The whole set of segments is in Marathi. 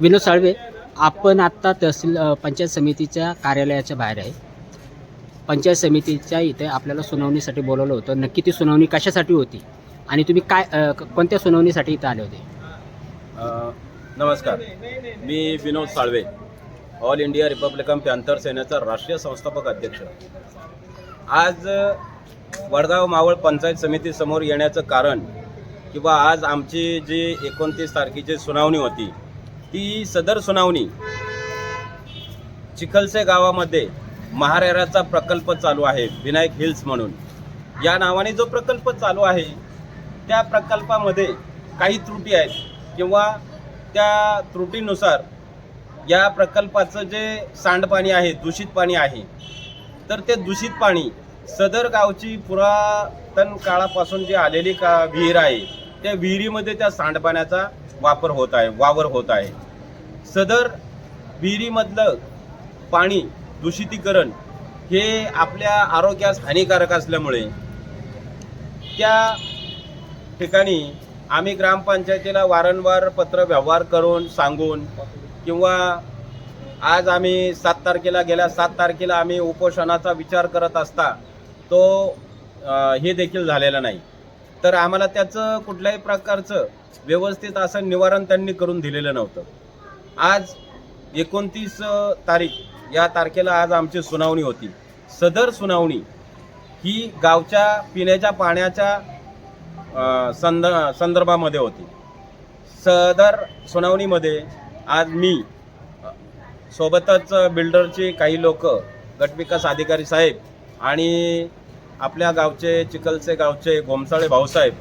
विनोद साळवे आपण आत्ता तहसील पंचायत समितीच्या कार्यालयाच्या बाहेर आहे. पंचायत समितीच्या इथे आपल्याला सुनावणीसाठी बोलवलं होतं. नक्की ती सुनावणी कशासाठी होती? आणि तुम्ही काय अ, क- कोणत्या सुनावणीसाठी इथं आले होते? अ, नमस्कार. मी Vinod Salve All India Republican Panther सेनेचा राष्ट्रीय संस्थापक अध्यक्ष. आज अ, वडगाव मावळ पंचायत समितीसमोर येण्याचं कारण किंवा आज आमची जी एकोणतीस तारखेची सुनावणी होती ती सदर सुनावणी चिखलसे गावामध्ये महारेराचा प्रकल्प चालू आहे विनायक हिल्स म्हणून. या नावाने जो प्रकल्प चालू आहे त्या प्रकल्पामध्ये काही त्रुटी आहेत किंवा त्या त्रुटीनुसार या प्रकल्पाचं जे सांडपाणी आहे दूषित पाणी आहे तर ते दूषित पाणी सदर गावची पुरातन काळापासून जी आलेली का विहीर आहे त्या विहिरीमध्ये त्या सांडपाण्याचा वापर होत आहे वावर होत आहे. सदर विहिरीमधलं पाणी दूषितीकरण हे आपल्या आरोग्यास हानिकारक असल्यामुळे त्या ठिकाणी आम्ही ग्रामपंचायतीला वारंवार पत्र व्यवहार करून सांगून किंवा आज आम्ही सात तारखेला गेल्या सात तारखेला आम्ही उपोषणाचा विचार करत असता तो हे देखील झालेला नाही. तर आम्हाला त्याचं कुठल्याही प्रकारचं व्यवस्थित असं निवारण त्यांनी करून दिलेलं नव्हतं. आज एकोणतीस तारीख या तारखेला आज आमची सुनावणी होती. सदर सुनावणी ही गावच्या पिण्याच्या पाण्याच्या संद संदर्भामध्ये होती. सदर सुनावणीमध्ये आज मी सोबतच बिल्डरचे काही लोक गटविकास अधिकारी साहेब आणि आपल्या गावचे चिखलचे गावचे गोमसाळे भाऊसाहेब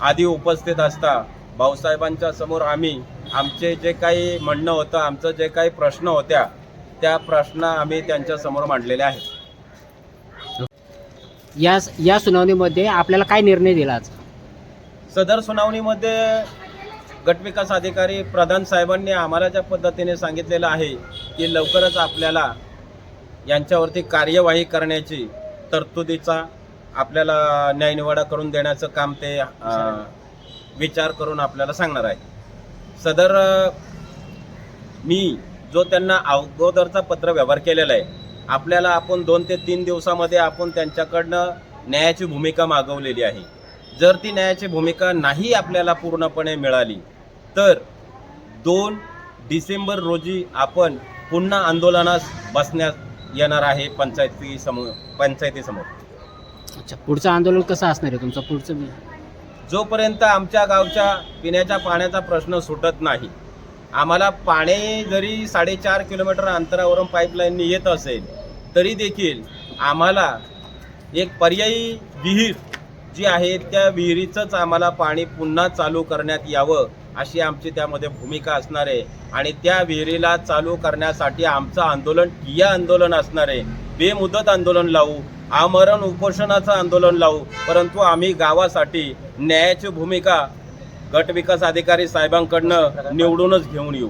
आदी उपस्थित असता. भाऊसाहेबांच्या समोर आम्ही आमचे जे काही म्हणणं होतं आमचं जे काही प्रश्न होत्या त्या प्रश्न आम्ही त्यांच्यासमोर मांडलेले आहेत. या या सुनावणीमध्ये आपल्याला काय निर्णय दिला सदर सुनावणीमध्ये गटविकास अधिकारी प्रधान साहेबांनी आम्हाला ज्या पद्धतीने सांगितलेलं आहे की लवकरच आपल्याला यांच्यावरती कार्यवाही करण्याची तरतुदीचा आपल्याला न्यायनिवाडा करून देण्याचं काम ते विचार करून आपल्याला सांगणार आहे. सदर मी जो त्यांना अगोदरचा पत्र व्यवहार केलेला आहे आपल्याला आपण दोन ते तीन दिवसामध्ये आपण त्यांच्याकडनं न्यायाची भूमिका मागवलेली आहे. जर ती न्यायाची भूमिका नाही आपल्याला पूर्णपणे मिळाली तर दोन डिसेंबर रोजी आपण पुन्हा आंदोलनास बसण्यात येणार आहे पंचायती समोर पंचायतीसमोर. अच्छा पुढचं आंदोलन कसं असणार आहे तुमचं? पुढचं जोपर्यंत आमच्या गावच्या पिण्याच्या पाण्याचा प्रश्न सुटत नाही आम्हाला पाणी जरी साडेचार किलोमीटर अंतरावरून पाईपलाईनने येत असेल तरी देखील आम्हाला एक पर्यायी विहीर जी आहे त्या विहिरीचंच आम्हाला पाणी पुन्हा चालू करण्यात यावं अशी आमची त्यामध्ये भूमिका असणार आहे. आणि त्या विहिरीला चालू करण्यासाठी आमचं आंदोलन ठिय्या आंदोलन असणार आहे. बेमुदत आंदोलन लावू आमरण उपोषणाचं आंदोलन लावू परंतु आम्ही गावासाठी न्यायाची भूमिका गट विकास अधिकारी साहेबांकडनं निवडूनच घेऊन येऊ.